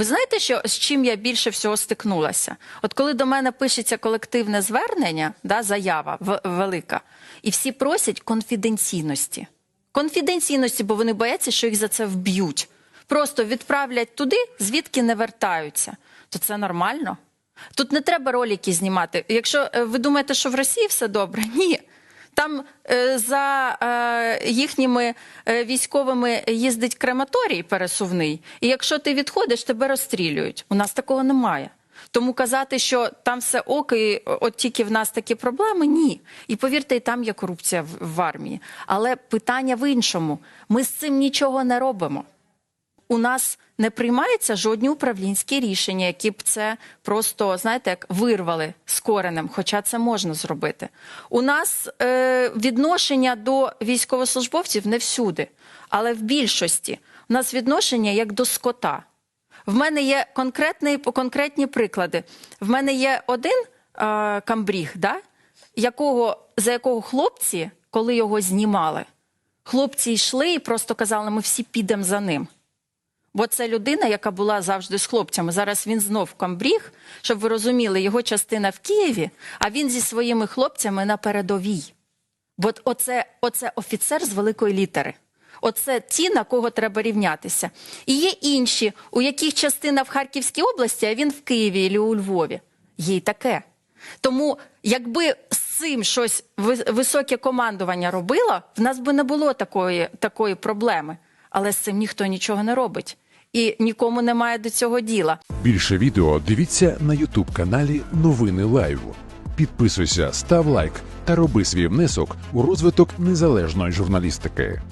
Ви знаєте, що з чим я більше всього стикнулася? От коли до мене пишеться колективне звернення, да, заява велика, і всі просять конфіденційності. Конфіденційності, бо вони бояться, що їх за це вб'ють. Просто відправлять туди, звідки не вертаються. То це нормально. Тут не треба ролики знімати. Якщо е, ви думаєте, що в Росії все добре, ні. Там е, за е, їхніми е, військовими їздить крематорій пересувний, і якщо ти відходиш, тебе розстрілюють. У нас такого немає. Тому казати, що там все ок, і от тільки в нас такі проблеми, ні. І повірте, і там є корупція в, в армії. Але питання в іншому: ми з цим нічого не робимо у нас не приймаються жодні управлінські рішення, які б це просто, знаєте, як вирвали з коренем, хоча це можна зробити. У нас е, відношення до військовослужбовців не всюди, але в більшості у нас відношення як до скота. В мене є конкретні, конкретні приклади. В мене є один е, камбріг, да, якого, за якого хлопці, коли його знімали, хлопці йшли і просто казали, ми всі підемо за ним. Бо це людина, яка була завжди з хлопцями. Зараз він знов камбріг, щоб ви розуміли, його частина в Києві, а він зі своїми хлопцями на передовій. Бо оце, оце офіцер з великої літери. Оце ті, на кого треба рівнятися. І є інші, у яких частина в Харківській області, а він в Києві або у Львові. Є й таке. Тому, якби з цим щось високе командування робило, в нас би не було такої, такої проблеми. Але з цим ніхто нічого не робить. І нікому немає до цього діла. Більше відео дивіться на Ютуб каналі Новини Лайв. Підписуйся, став лайк та роби свій внесок у розвиток незалежної журналістики.